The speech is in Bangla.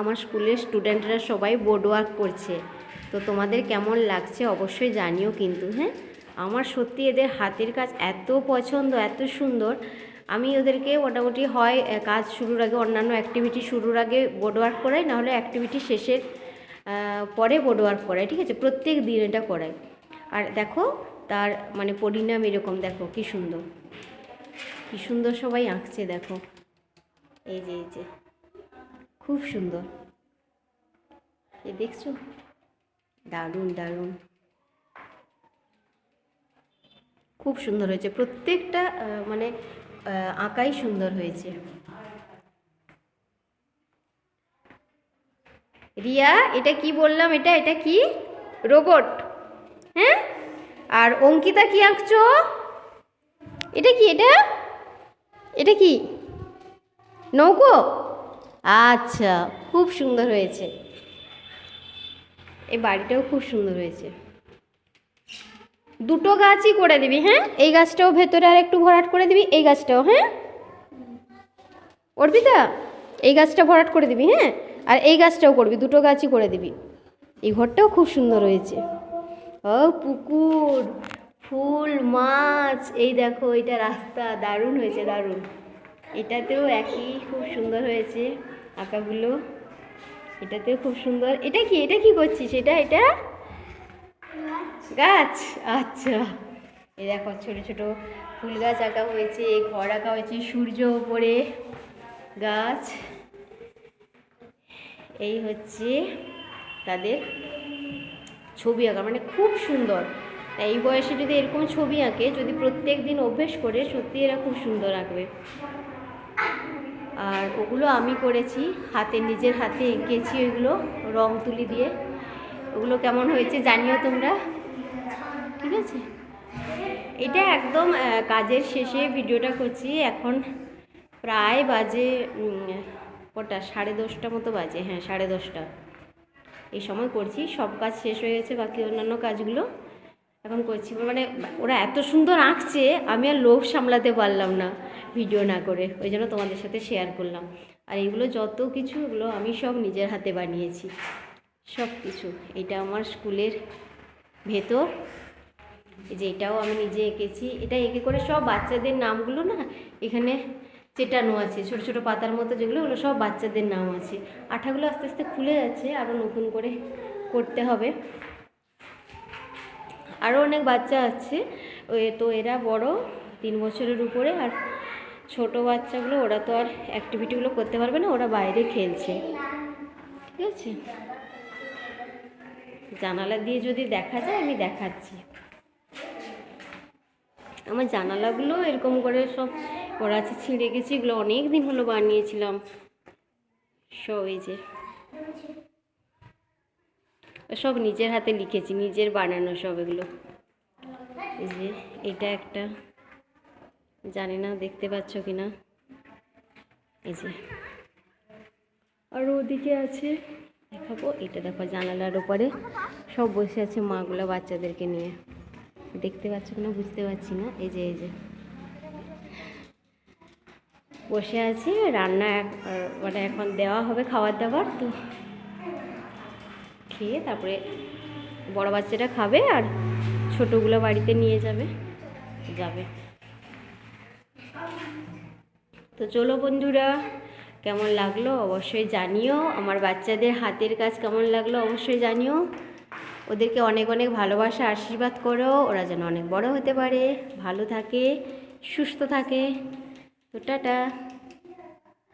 আমার স্কুলের স্টুডেন্টরা সবাই বোর্ড ওয়ার্ক করছে। তো তোমাদের কেমন লাগছে অবশ্যই জানিও কিন্তু হ্যাঁ? আমার সত্যি এদের হাতের কাজ এত পছন্দ, এত সুন্দর। আমি ওদেরকে মোটামুটি হয় কাজ শুরুর আগে, অন্যান্য অ্যাক্টিভিটি শুরুর আগে বোর্ড ওয়ার্ক করাই, নাহলে অ্যাক্টিভিটি শেষের পরে বোর্ড ওয়ার্ক করাই, ঠিক আছে? প্রত্যেক দিন এটা করাই। আর দেখো, তার মানে পরিণাম এরকম, দেখো, কি সুন্দর। কি সুন্দর সবাই আঁকছে, দেখো। এই যে এই যে। খুব সুন্দর। এ দেখছ? দারুণ দারুণ। খুব সুন্দর হয়েছে। প্রত্যেকটা মানে আঁকাই সুন্দর হয়েছে। রিয়া, এটা কি বললাম? এটা এটা কি? রোবট। হ্যাঁ? আর অঙ্কিতা কি আঁকছো? এটা কি, এটা? এটা কি? নৌকো? আচ্ছা খুব সুন্দর হয়েছে। এই বাড়িটাও খুব সুন্দর হয়েছে। দুটো গাছই করে দিবি হ্যাঁ? এই গাছটাও ভেতরে আর একটু ভরাট করে দিবি, এই গাছটাও হ্যাঁ? অর্পিতা, এই গাছটা ভরাট করে দিবি হ্যাঁ? আর এই গাছটাও করবি, দুটো গাছই করে দিবি। এই ঘরটাও খুব সুন্দর হয়েছে। ও, পুকুর, ফুল, মাছ, এই দেখো, এটা রাস্তা, দারুণ হয়েছে, দারুণ। এটাতেও একই খুব সুন্দর হয়েছে। আঁকাগুলো। এটাতেও খুব সুন্দর। এটা কি? এটা কি করছিস? এটা? এটা? গাছ? আচ্ছা। এই দেখো, ছোট ছোট ফুল গাছ আঁকা হয়েছে ঘর আঁকা হয়েছে, সূর্য ওপরে গাছ। এই হচ্ছে তাদের ছবি আঁকা মানে খুব সুন্দর। এই বয়সে যদি এরকম ছবি আঁকে, যদি প্রত্যেক দিন অভ্যেস করে সত্যি এরা খুব সুন্দর আঁকবে। আর ওগুলো আমি করেছি, হাতে নিজের হাতে এঁকেছি ওইগুলো রং তুলি দিয়ে। ওগুলো কেমন হয়েছে জানিও তোমরা? ঠিক আছে? এটা একদম কাজের শেষে ভিডিওটা করছি। এখন প্রায় বাজে কটা? সাড়ে দশটা মতো বাজে। হ্যাঁ সাড়ে দশটা। এই সময় করছি। সব কাজ শেষ হয়ে গেছে, বাকি অন্যান্য কাজগুলো এখন করছি। মানে ওরা এত সুন্দর আঁকছে, আমি আর লোভ সামলাতে পারলাম না। ভিডিও না করে, ওই জন্য তোমাদের সাথে শেয়ার করলাম। আর এগুলো যত কিছু, এগুলো আমি সব নিজের হাতে বানিয়েছি। সব কিছু। এটা আমার স্কুলের ভেতর। যে এটাও আমি নিজে এঁকেছি। এটা এঁকে করে সব বাচ্চাদের নামগুলো না, এখানে চেটানো আছে। ছোট ছোট পাতার মতো যেগুলো, ওগুলো সব বাচ্চাদের নাম আছে। আঠাগুলো আস্তে আস্তে খুলে যাচ্ছে আরও নতুন করে করতে হবে। আরও অনেক বাচ্চা আছে। তো এরা বড়, তিন বছরের উপরে। আর ছোট বাচ্চাগুলো, ওরা তো আর অ্যাক্টিভিটিগুলো করতে পারবে না, ওরা বাইরে খেলছে। ঠিক আছে? জানালা দিয়ে যদি দেখা যায়, আমি দেখাচ্ছি। আমার জানালাগুলো এরকম করে সব করা আছে, ছিঁড়ে গেছে, এগুলো অনেক দিন হলো বানিয়েছিলাম। সব এই যে। সব নিজের হাতে লিখেছি, নিজের বানানো সব এগুলো। এই যে, এটা একটা জানি না, দেখতে পাচ্ছ কি না এই যে। আর ওদিকে আছে, দেখাবো, এটা দেখো জানালার ওপরে। সব বসে আছে মাগুলো বাচ্চাদেরকে নিয়ে। দেখতে পাচ্ছ কিনা, বুঝতে পারছি না। এই যে এই যে। বসে আছি, রান্না মানে এখন দেওয়া হবে খাবার দাবার তো খেয়ে তারপরে বড় বাচ্চাটা খাবে আর ছোটোগুলো বাড়িতে নিয়ে যাবে যাবে। তো চলো বন্ধুরা, কেমন লাগল অবশ্যই জানিও। আমার বাচ্চাদের হাতের কাজ কেমন লাগল অবশ্যই জানিও। ওদেরকে অনেক অনেক ভালোবাসা, আশীর্বাদ করো। ওরা যেন অনেক বড় হতে পারে। ভালো থাকে, সুস্থ থাকে। তো টাটা।